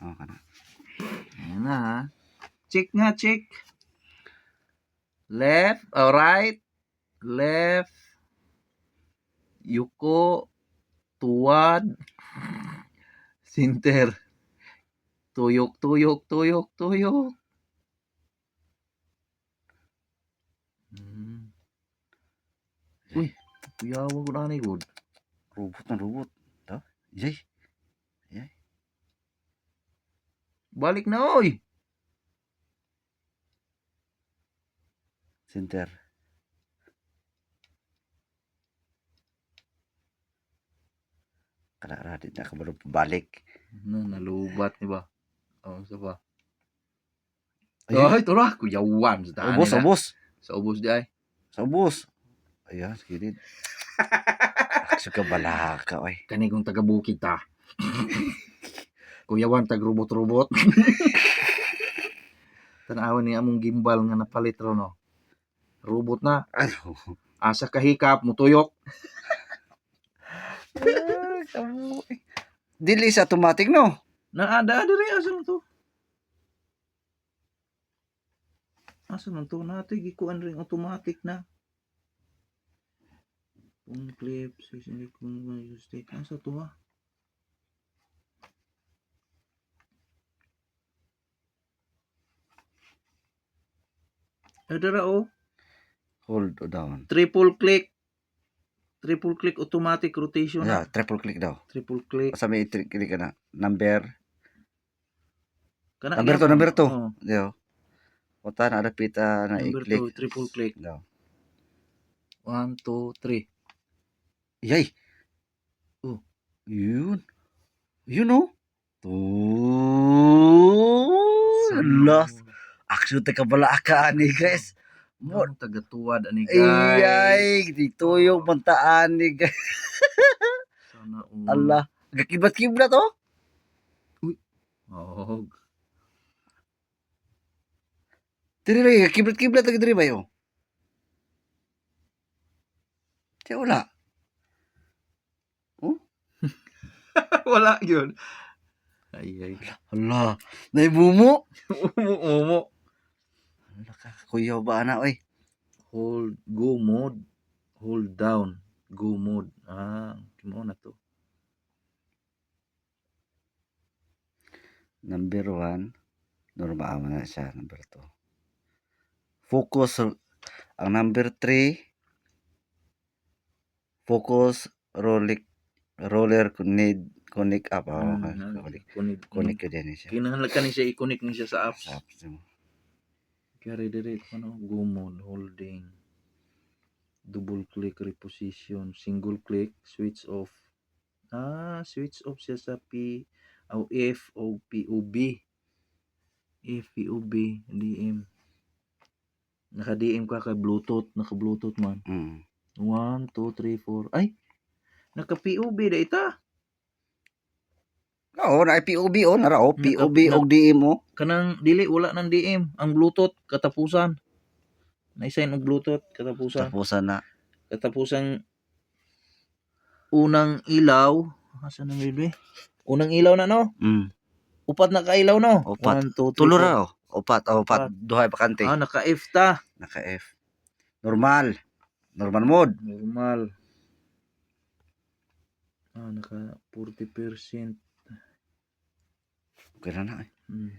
Oh, kana. Ayan na ha. Check nga, check. Left, or right, left, yuko, tuwad, center. Tuyok, tuyok, tuyok, tuyok. Hmm. Uy, kuyawa ko na ni good. Robot na robot. Da. Yay. Balik na oy. Center. Kada ra di na ka balik balik. No, nalubat ni ba? Oh, sa ba? Ayun. Ay, tura, kuyawan sa Ubos, nila. ubos. Sa ubos di ay. Sa ubos. Ayan, sige. Akso ka balaka, oy. Kani kong taga-bukid ta. Kuyawan tag robot-robot. Tanawan ni among gimbal nga napalit ro no. Robot na. Ano? Asa kahikap mo tuyok. Dili sa automatic, no? Naada diri asa man to. Asa man to nato gikuan ring automatic na. Kung clip, hindi kung state. Asa to ha? Adara oh. Hold down. Triple click. Triple click automatic rotation Yeah, na. triple click daw. Triple click. Sa may click ka na. Number. Kana Number to, number to. Oo, Dio. Punta na pita na number i-click. two, triple click. Daw. One, two, three. Yay. Oh. Yun. Yun oh. Oh. Lost. Actually, teka pala ka ni guys. Mo. Mo taga-tuwad ani guys. Iyay. Dito yung bantaan ni guys. Sana all. Allah. Gakibat-kiblat oh. Oh. Diri rin. Kiblat-kiblat lagi diri ba yun? Tiya wala. Wala yun. Ay, ay. Allah. Naibumo. umo, umo. Allah ka. Kuya ba na oy. Hold, go mode. Hold down. Go mode. Ah, kimo na to. Number one, normal na siya. Number two. Focus, ang number three, focus, roller, roller, connect, connect up. Oh, connect, connect siya. Kinahanglan ka ni siya i-connect ni siya sa apps. Sa apps mo. Carry direct ano, go mode, holding. Double click reposition, single click, switch off. Ah, switch off siya sa P o F o POB. F POB DM. Naka DM ka kay Bluetooth, naka Bluetooth man. Mm. 1 2 3 4. Ay. Naka POB da ita. Oo, na POB oh, nara oh, Naka- POB og DM oh. Kanang dili wala ng DM, ang Bluetooth katapusan. Na-sign og Bluetooth katapusan. Tapusan na. Katapusan unang ilaw. Asa na may Unang ilaw na no? Mm. Upat na kailaw no? Upat. 1 2 3. Tulo na oh. Opat, oh. Opat. Duhay bakante. Ah, naka F ta. Naka F. Normal. Normal mode. Normal. Ah, naka 40%. Okay na na eh. Hmm.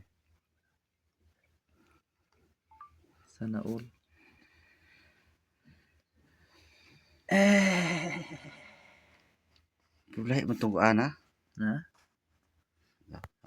Sana all. Eh. Pulay mo itong ana. Na?